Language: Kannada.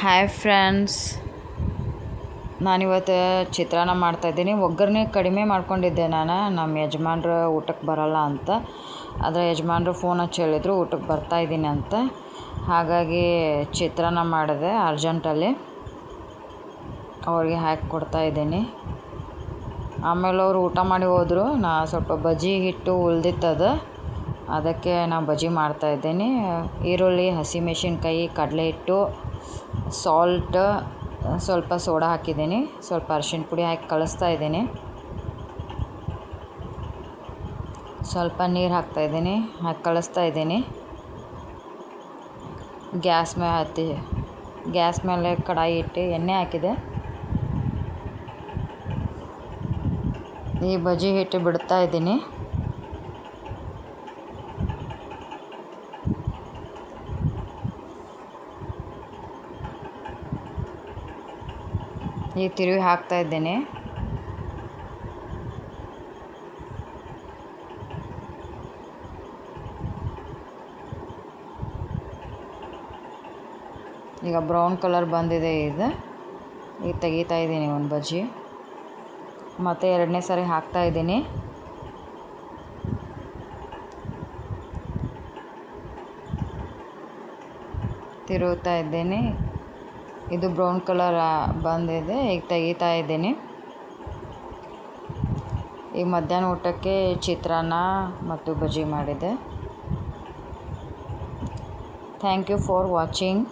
ಹಾಯ್ ಫ್ರೆಂಡ್ಸ್ ನಾನಿವತ್ತು ಚಿತ್ರಾನ್ನ ಮಾಡ್ತಾಯಿದ್ದೀನಿ. ಒಗ್ಗರಣೆ ಕಡಿಮೆ ಮಾಡ್ಕೊಂಡಿದ್ದೆ ನಾನು. ನಮ್ಮ ಯಜಮಾನ್ರು ಊಟಕ್ಕೆ ಬರೋಲ್ಲ ಅಂತ. ಆದರೆ ಯಜಮಾನ್ರು ಫೋನ್ ಹಚ್ಚಿ ಹೇಳಿದರು ಊಟಕ್ಕೆ ಬರ್ತಾಯಿದ್ದೀನಿ ಅಂತ. ಹಾಗಾಗಿ ಚಿತ್ರಾನ್ನ ಮಾಡಿದೆ ಅರ್ಜೆಂಟಲ್ಲಿ. ಅವ್ರಿಗೆ ಹಾಕಿ ಕೊಡ್ತಾಯಿದ್ದೀನಿ ಆಮೇಲೆ ಅವರು ಊಟ ಮಾಡಿ ಹೋದರು. ನಾ ಸ್ವಲ್ಪ ಬಜ್ಜಿ ಹಿಟ್ಟು ಉಳ್ದಿತ್ತದು. ಅದಕ್ಕೆ ನಾನು ಬಜ್ಜಿ ಮಾಡ್ತಾಯಿದ್ದೀನಿ. ಈರುಳ್ಳಿ ಹಸಿಮೆಣಸಿನ್ಕಾಯಿ ಕಡಲೆ ಹಿಟ್ಟು. ಸಾಲ್ಟ್ ಸ್ವಲ್ಪ ಸೋಡಾ ಹಾಕಿದ್ದೀನಿ. ಸ್ವಲ್ಪ ಅರ್ಶಿಣ ಪುಡಿ ಹಾಕಿ ಕಲಿಸ್ತಾ ಇದ್ದೀನಿ. ಸ್ವಲ್ಪ ನೀರು ಹಾಕ್ತಾಯಿದ್ದೀನಿ ಹಾಕಿ ಕಳಿಸ್ತಾ ಇದ್ದೀನಿ. ಗ್ಯಾಸ್ ಮೇಲೆ ಹತ್ತಿ ಗ್ಯಾಸ್ ಮೇಲೆ ಕಡಾಯಿ ಇಟ್ಟು ಎಣ್ಣೆ ಹಾಕಿದೆ. ಈ ಬಜ್ಜಿ ಹಿಟ್ಟು ಬಿಡ್ತಾ ಇದ್ದೀನಿ. ಈಗ ತಿರುವಿ ಹಾಕ್ತಾ ಇದ್ದೇನೆ. ಈಗ ಬ್ರೌನ್ ಕಲರ್ ಬಂದಿದೆ ಇದು. ಈಗ ತೆಗೀತಾ ಇದ್ದೀನಿ ಒಂದು ಬಜ್ಜಿ. ಮತ್ತು ಎರಡನೇ ಸಾರಿ ಹಾಕ್ತಾ ಇದ್ದೀನಿ. ತಿರುಗುತ್ತಾ ಇದ್ದೀನಿ. ಇದು ಬ್ರೌನ್ ಕಲರ್ ಬಂದಿದೆ. ಈಗ ತೆಗಿತಾ ಇದ್ದೀನಿ. ಈಗ ಮಧ್ಯಾಹ್ನ ಊಟಕ್ಕೆ ಚಿತ್ರಾನ್ನ ಮತ್ತು ಬಜ್ಜಿ ಮಾಡಿದೆ. Thank you for watching